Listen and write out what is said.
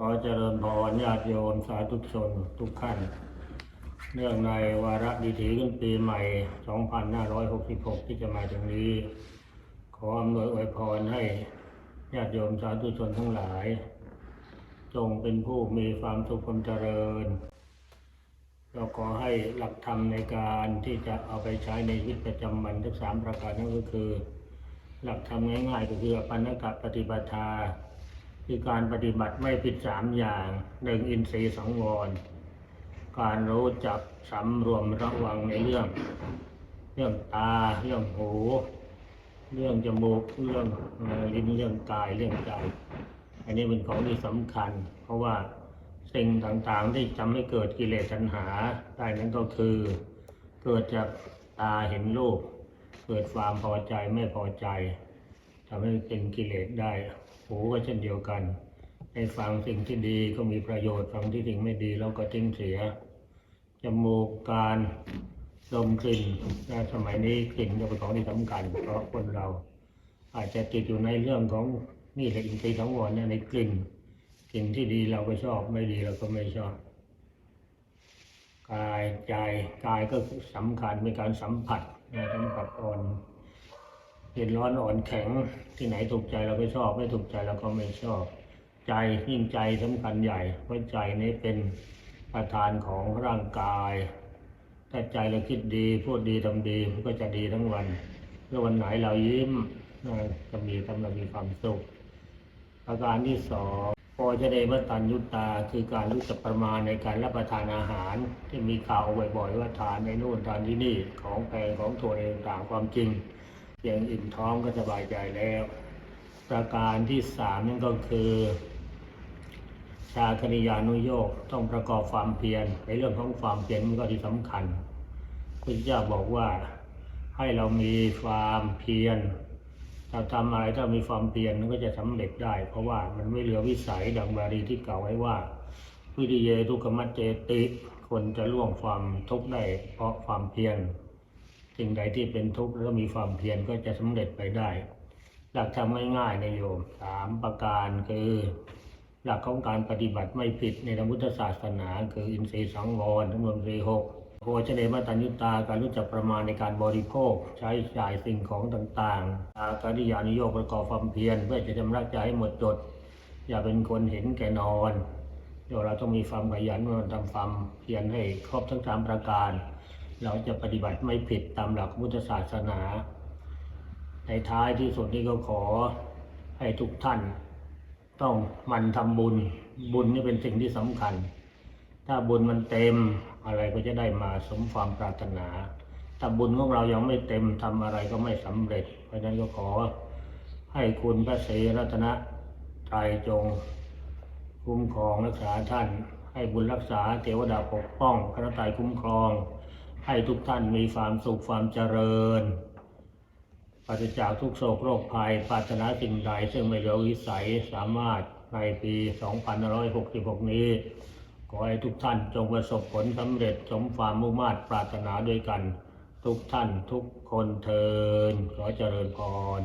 ขอเจริญพรญาติโยมสาธุชนทุกท่าน เนื่องในวาระดีถีขึ้นปีใหม่ 2566 ที่จะมาถึงนี้ ขออำนวยอวยพรให้ญาติโยมสาธุชนทั้งหลาย จงเป็นผู้มีความสุขความเจริญ เราขอให้หลักธรรมในการที่จะเอาไปใช้ในชีวิตประจำวันทั้งสามประการนั่นก็คือ หลักธรรมง่ายๆก็คืออปันนกปฏิปทา คือการปฏิบัติไม่ผิดสามอย่างหนึ่งอินทรีย์สังวร การรู้จักสำรวมระวังในเรื่อง เรื่องตา เรื่องหู เรื่องจมูก เรื่องลิ้นเรื่องกายเรื่องใจ อันนี้เป็นของที่สำคัญ เพราะว่าสิ่งต่างๆที่ทำให้เกิดกิเลสตัณหาได้นั้นก็คือ เกิดจากตาเห็นรูปเกิดความพอใจไม่พอใจ ทำให้เป็นกิเลสได้ หูก็เช่นเดียวกันให้ฟังสิ่งที่ดีก็มีประโยชน์ฟังที่สิ่งไม่ดีเราก็ทิ้งเสียจมูกการดมกลิ่นในสมัยนี้กลิ่นก็เป็นของที่สำคัญเพราะคนเรา อาจจะติดอยู่ในเรื่องของนี่แหละอินทรีย์สังวรเนี่ยในกลิ่นกลิ่นที่ดีเราก็ชอบไม่ดีเราก็ไม่ชอบกายใจกายก็สำคัญเป็นการสัมผัสนะสัมผัสอ่อน เย็นร้อนอ่อนแข็งที่ไหนถูกใจเราก็ชอบ ไม่ถูกใจเราก็ไม่ชอบ ใจยิ่งใจสำคัญใหญ่เพราะใจนี้เป็นประธานของร่างกาย ถ้าใจเราคิดดีพูดดีทำดีมันก็จะดีทั้งวันแล้ววันไหนเรายิ้มนะจะมีทำเรามีความสุขประการที่สองโภชเนมตัญยุตตาคือการรู้จักประมาณในการรับประทานอาหาร ที่มีข่าวบ่อยๆว่าทานในนู่นทานที่นี่ของแพงของถั่วอะไรต่างๆความจริง เพียงอิ่มท้องก็สบายใจแล้ว ประการที่สามนั่นก็คือชาคณิยานุโยกต้องประกอบความเพียรในเรื่องของความเพียรมันก็ที่สำคัญพระเจ้าบอกว่าให้เรามีความเพียรถ้าทำอะไรถ้ามีความเพียรมันก็จะสำเร็จได้ เพราะว่ามันไม่เหลือวิสัยดังบาลีที่กล่าวไว้ว่า วิริเยทุกขมัจเจติคนจะล่วงความทุกข์ได้เพราะความเพียร สิ่งใดที่เป็นทุกข์แล้วมีความเพียรก็จะสำเร็จไปได้ หลักทำง่ายๆนะโยมสามประการคือ หลักของการปฏิบัติไม่ผิดในทางพุทธศาสนา คืออินทรีย์สังวรทั้งหมดสี่หกโภชเนมัตัญญุตาการรู้จักประมาณในการบริโภค ใช้จ่ายสิ่งของต่างๆอาการิยานิโยกประกอบความเพียรเพื่อจะชำระใจให้หมดจด อย่าเป็นคนเห็นแก่นอนเดี๋ยวเราต้องมีความขยันมันทำความเพียรให้ครบทั้งสามประการ เราจะปฏิบัติไม่ผิดตามหลักพุทธศาสนา ในท้ายที่สุดนี้ก็ขอให้ทุกท่าน ต้องมันทำบุญ บุญนี่เป็นสิ่งที่สำคัญ ถ้าบุญมันเต็มอะไรก็จะได้มาสมความปรารถนา ถ้าบุญของเรายังไม่เต็มทำอะไรก็ไม่สำเร็จ เพราะฉะนั้นก็ขอให้คุณพระศรีรัตนตรัยจงคุ้มครองรักษาท่าน ให้บุญรักษาเทวดาปกป้องพระตรัยคุ้มครอง ให้ทุกท่านมีความสุขความเจริญปราศจากทุกโศกโรคภัยปรารถนาสิ่งใดซึ่งไม่เหลือวิสัยสามารถในปี2566 นี้ ขอให้ทุกท่านจงประสบผลสำเร็จสมความมุ่งมา่ปรารถนาด้วยกัน ทุกท่านทุกคนเทินขอเจริญพร